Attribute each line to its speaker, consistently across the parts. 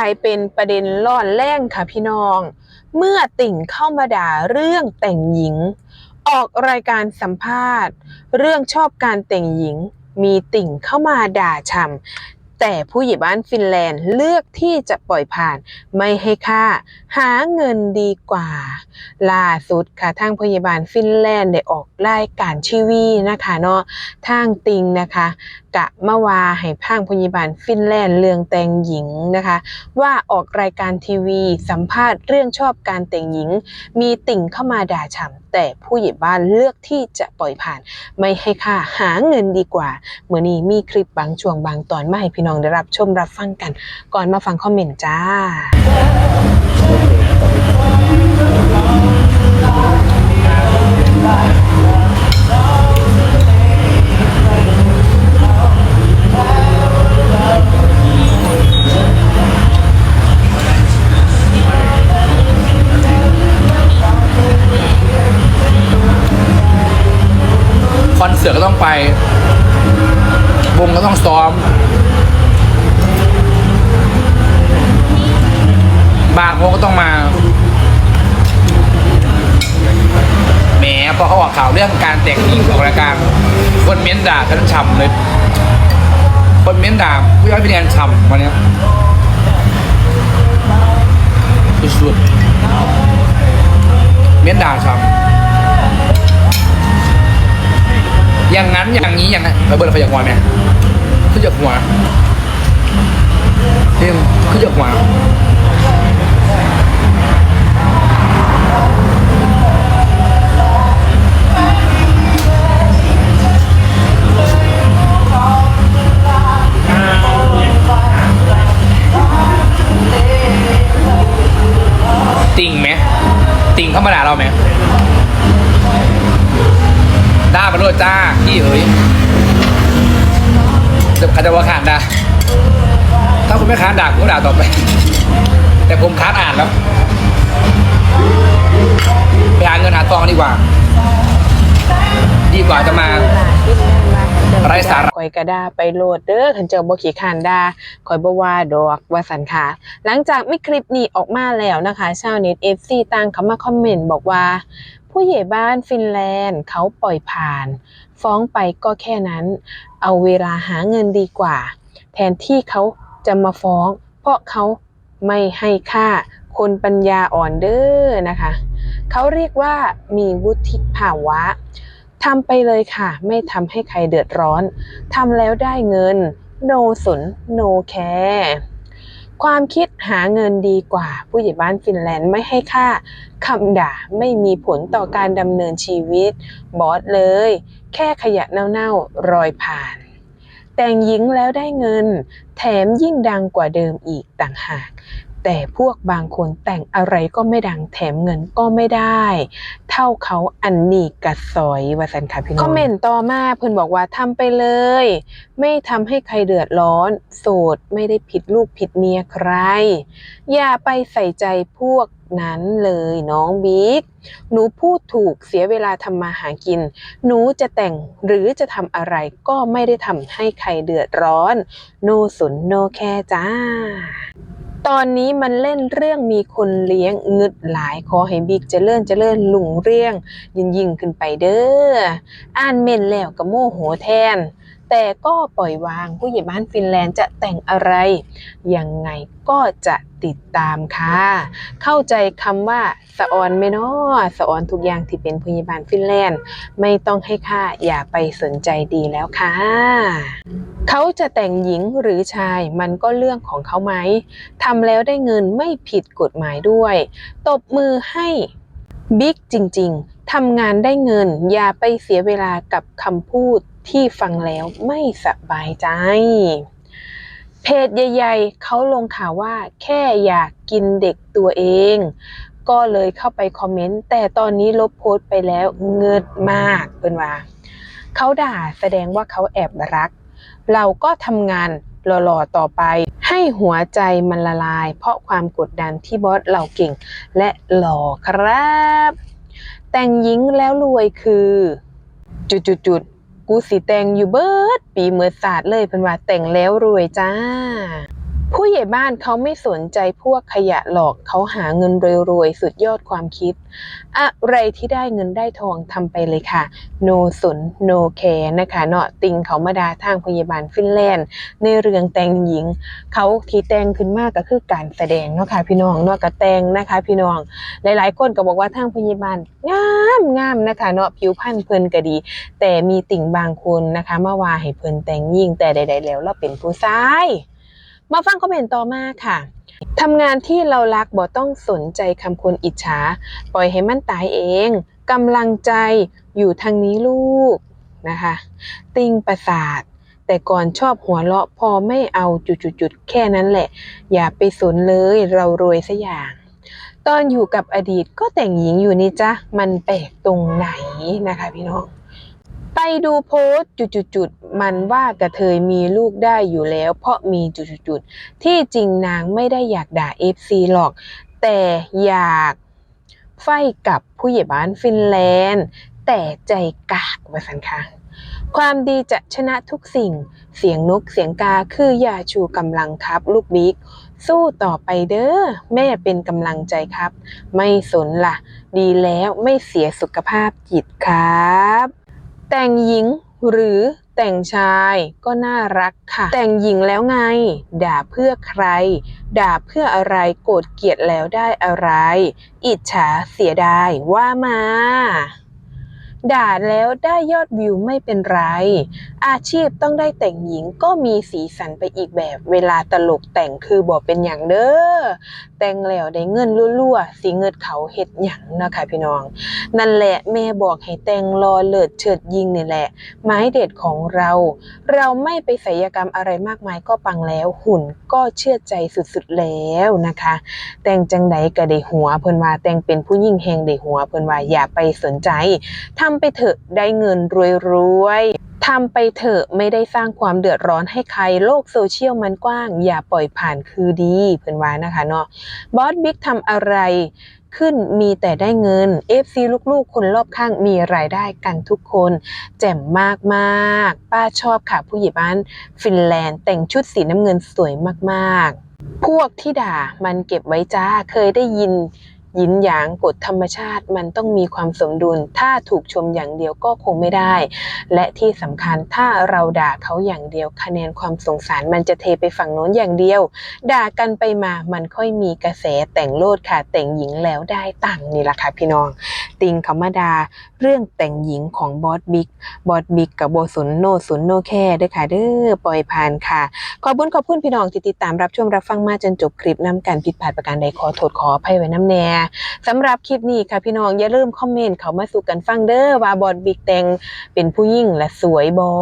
Speaker 1: ายเป็นประเด็นร่อนแรงค่ะพี่น้อง เมื่อติ่งเข้ามาด่าเรื่องแต่งหญิง ออกรายการสัมภาษณ์ เรื่องชอบการแต่งหญิง มีติ่งเข้ามาด่าช่ำ แต่ผู้ใหญ่บ้านฟินแลนด์เลือกที่จะปล่อยผ่านไม่ให้ค่า หาเงินดีกว่า ล่าสุดค่ะทางพยาบาลฟินแลนด์ได้ออกรายการทีวีนะคะเนาะทางติงนะคะกะมาวาให้พางพยาบาลฟินแลนด์เรื่องแต่งหญิงนะคะ ว่าออกรายการทีวี สัมภาษณ์เรื่องชอบการแต่งหญิง มีติ่งเข้ามาด่าฉ่ำ แต่ผู้ใหญ่บ้านเลือกที่จะปล่อยผ่าน ไม่ให้ค่าหาเงินดีกว่าเมื่อนี้มีคลิปบางช่วงบางตอนมาให้พี่น้องได้รับชมรับฟังกัน ก่อนมาฟังคอมเมนต์จ้า
Speaker 2: คอนเสิร์ตก็ต้องไป วงก็ต้องซ้อม บางวงก็ต้องมาแหมพอเขาออกข่าวเรื่องการแต่งหญิงของรายการคนเม้นด่ากันฉ่ำเลยคนเม้นด่าผู้ย้อยพี่แดนฉ่ำวันนี้สุดๆเม้นด่าฉ่ำ อย่างนั้นอย่างนี้อย่างนั้นระเบิดไฟจากหัวไหมขึ้นจากหัวเรื่องขึ้นจากหัวติ่งไหมติ่งเข้ามาด่าเราไหม ด่ามาด้วยจ้าพี่เอ๋ยจะใครจะว่าขานด่าถ้าคุณไม่ค้านด่าผมก็ด่าต่อไป แต่ผมค้านอ่านแล้วไปหาเงินหาทองดีกว่า ดีกว่าจะมาไร้สาระ
Speaker 1: คอยกระดาไปโหลดเด้อขันเจ้าบ่ขี้ขานดาคอยบ่ว่าดอกว่าสันค่ะ หลังจากมีคลิปนี้ออกมาแล้วนะคะ ชาวเน็ต FC ต่างเข้ามาคอมเมนต์บอกว่า ผู้ใหญ่บ้านฟินแลนด์เขาปล่อยผ่าน ฟ้องไปก็แค่นั้น เอาเวลาหาเงินดีกว่า แทนที่เขาจะมาฟ้อง เพราะเขาไม่ให้ค่าคนปัญญาอ่อนเด้อนะคะ เขาเรียกว่ามีวุฒิภาวะทำไปเลยค่ะ ไม่ทำให้ใครเดือดร้อนทำแล้วได้เงิน no สน no care ความคิดหาเงินดีกว่า ผู้ใหญ่บ้านฟินแลนด์ไม่ให้ค่าคำด่าไม่มีผลต่อการดำเนินชีวิต บอสเลย แค่ขยะเน่าๆรอยผ่าน แต่งหญิงแล้วได้เงิน แถมยิ่งดังกว่าเดิมอีกต่างหาก แต่พวกบางคนแต่งอะไรก็ไม่ดังแถมเงินก็ไม่ได้ เท่าเขาอันนี้กระสอยวาสันค่ะพี่น้องคอมเมนต์ต่อมาเพิ่อนบอกว่าทำไปเลย ไม่ทำให้ใครเดือดร้อน โสดไม่ได้ผิดลูกผิดเมียใคร อย่าไปใส่ใจพวกนั้นเลยน้องบิ๊ก หนูพูดถูกเสียเวลาทำมาหากิน หนูจะแต่งหรือจะทำอะไรก็ไม่ได้ทำให้ใครเดือดร้อน โนสนโนแค่จ้า ตอนนี้มันเล่นเรื่องมีคนเลี้ยงเงึดหลายขอให้บิ๊กเจริญเจริญลุงเรื่องยิ่งยิ่งขึ้นไปเด้ออ่านเม่นแล้วก็โมโหแทน แต่ก็ปล่อยวางผู้ใหญ่บ้านฟินแลนด์จะแต่งอะไร ยังไงก็จะติดตามค่ะ เข้าใจคำว่าสะออนไหมเนาะสะออนทุกอย่างที่เป็นผู้ใหญ่บ้านฟินแลนด์ ไม่ต้องให้ค่าอย่าไปสนใจดีแล้วค่ะ เขาจะแต่งหญิงหรือชายมันก็เรื่องของเขาไหมทำแล้วได้เงินไม่ผิดกฎหมายด้วย ตบมือให้บิ๊กจริง ๆทำงานได้เงิน อย่าไปเสียเวลากับคำพูด ที่ฟังแล้วไม่สบายใจ เพจใหญ่ๆเขาลงข่าวว่าแค่อยากกินเด็กตัวเอง ก็เลยเข้าไปคอมเมนต์ แต่ตอนนี้ลบโพสต์ไปแล้วเงิดมากเป็นว่าเขาด่าแสดงว่าเขาแอบรัก เราก็ทำงานหล่อๆต่อไป ให้หัวใจมันละลาย เพราะความกดดันที่บอสเราเก่ง และหล่อครับ แต่งหญิงแล้วรวยคือ จุดๆ กูสิแต่งอยู่เบิด ปีเมื่อศาสตร์เลยเป็นว่าแต่งแล้วรวยจ้า ผู้ใหญ่บ้านเขาไม่สนใจพวกขยะหรอกเขาหาเงินรวยๆ สุดยอดความคิด อะไรที่ได้เงินได้ทองทำไปเลยค่ะ โนสนโนแคร์นะคะเนาะติงเขามาดาทางพยาบาลฟินแลนด์ ในเรื่องแต่งหญิง เขาที่แต่งขึ้นมากก็คือการแสดงเนาะค่ะพี่น้องเนาะก็แต่งนะคะพี่น้อง หลายๆคนก็บอกว่าทางพยาบาลงามงามนะคะเนาะผิวพรรณเพลินก็ดี แต่มีติ่งบางคนนะคะมาว่าให้เพลินแต่งยิ่งแต่ใด ๆ แล้วเราเป็นผู้ชาย มาฟังคอมเมนต์ต่อมาค่ะทำงานที่เรารักบ่ต้องสนใจคำคนอิจฉา ปล่อยให้มันตายเองกำลังใจอยู่ทางนี้ลูกนะคะ ติงประสาท แต่ก่อนชอบหัวเราะพอไม่เอาจุดๆแค่นั้นแหละ อย่าไปสนเลยเรารวยซะอย่าง ตอนอยู่กับอดีตก็แต่งหญิงอยู่นี่จ้ะมันแปลกตรงไหนนะคะพี่น้อง ไปดูโพสต์จุดๆมันว่ากระเทยมีลูกได้อยู่แล้ว เพราะมีจุดๆที่จริงนางไม่ได้อยากด่า FC หรอก แต่อยากไฟกับผู้ใหญ่บ้านฟินแลนด์ แต่ใจกากว่าสันค่ะความดีจะชนะทุกสิ่ง เสียงนกเสียงกาคือยาชูกำลังครับ ลูกบิ๊ก สู้ต่อไปเด้อ แม่เป็นกำลังใจครับ ไม่สนละ่ะ ดีแล้วไม่เสียสุขภาพจิตครับ แต่งหญิงหรือแต่งชายก็น่ารักค่ะ แต่งหญิงแล้วไง ด่าเพื่อใคร ด่าเพื่ออะไรโกรธเกลียดแล้วได้อะไร อิจฉาเสียดายว่ามา ด่าแล้วได้ยอดวิวไม่เป็นไร อาชีพต้องได้แต่งหญิงก็มีสีสันไปอีกแบบเวลาตลกแต่งคือบอกเป็นอย่างเด้อแต่งแล้วได้เงินรั่วๆสีเงินเขาเฮ็ดหยังนะคะพี่น้อง นั่นแหละแม่บอกให้แต่งรอเลิศเฉิดยิงนี่แหละ ไม้เด็ดของเรา เราไม่ไปศัลยกรรมอะไรมากมายก็ปังแล้วหุ่นก็เชื่อใจสุดๆแล้วนะคะ แต่งจังใดก็ได้หัวเพิ่นว่าแต่งเป็นผู้หญิงแห่งได้หัวเพิ่นว่าอย่าไปสนใจทำไปเถอะได้เงินรวยๆทำไปเถอะไม่ได้สร้างความเดือดร้อนให้ใครโลกโซเชียลมันกว้าง อย่าปล่อยผ่านคือดีเพิ่อนว่านะคะเนาะบอสบิ๊กทำอะไรขึ้นมีแต่ได้เงิน FC ลูกๆ คนรอบข้างมีรายได้กันทุกคน แจ่มมากๆ ป้าชอบค่ะผู้ใหญ่บ้านฟินแลนด์แต่งชุดสีน้ำเงินสวยมากๆ พวกที่ด่ามันเก็บไว้จ้าเคยได้ยิน ยินหยางกฎธรรมชาติมันต้องมีความสมดุล ถ้าถูกชมอย่างเดียวก็คงไม่ได้ และที่สำคัญถ้าเราด่าเขาอย่างเดียว คะแนนความสงสารมันจะเทไปฝั่งโน้นอย่างเดียว ด่ากันไปมามันค่อยมีกระแสแต่งโลดค่ะ แต่งหญิงแล้วได้ตังค์นี่แหละค่ะพี่น้อง ติงคำมาดาเรื่องแต่งหญิงของบอสบิ๊กบอสบิ๊กกับโบสนโนสนโนแค่ด้อค่ะเด้อปล่อยผ่านค่ะ ขอบคุณขอบคุณพี่น้องที่ติดตามรับชมรับฟังมาจนจบคลิปน้ำการผิดพลาดประการใดขอโทษขออภัยไว้น้ำแน่สำหรับคลิปนี้ค่ะพี่น้องอย่าลืมคอมเมนต์เขามาสู่กันฟังเด้อว่าบอดบิ๊กแต่งเป็นผู้หญิงและสวยบอ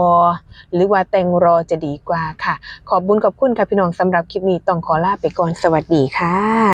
Speaker 1: หรือว่าแต่งรอจะดีกว่าค่ะ ขอบคุญขอบคุณค่ะพี่น้องสำหรับคลิปนี้ต้องขอลาไปก่อนสวัสดีค่ะ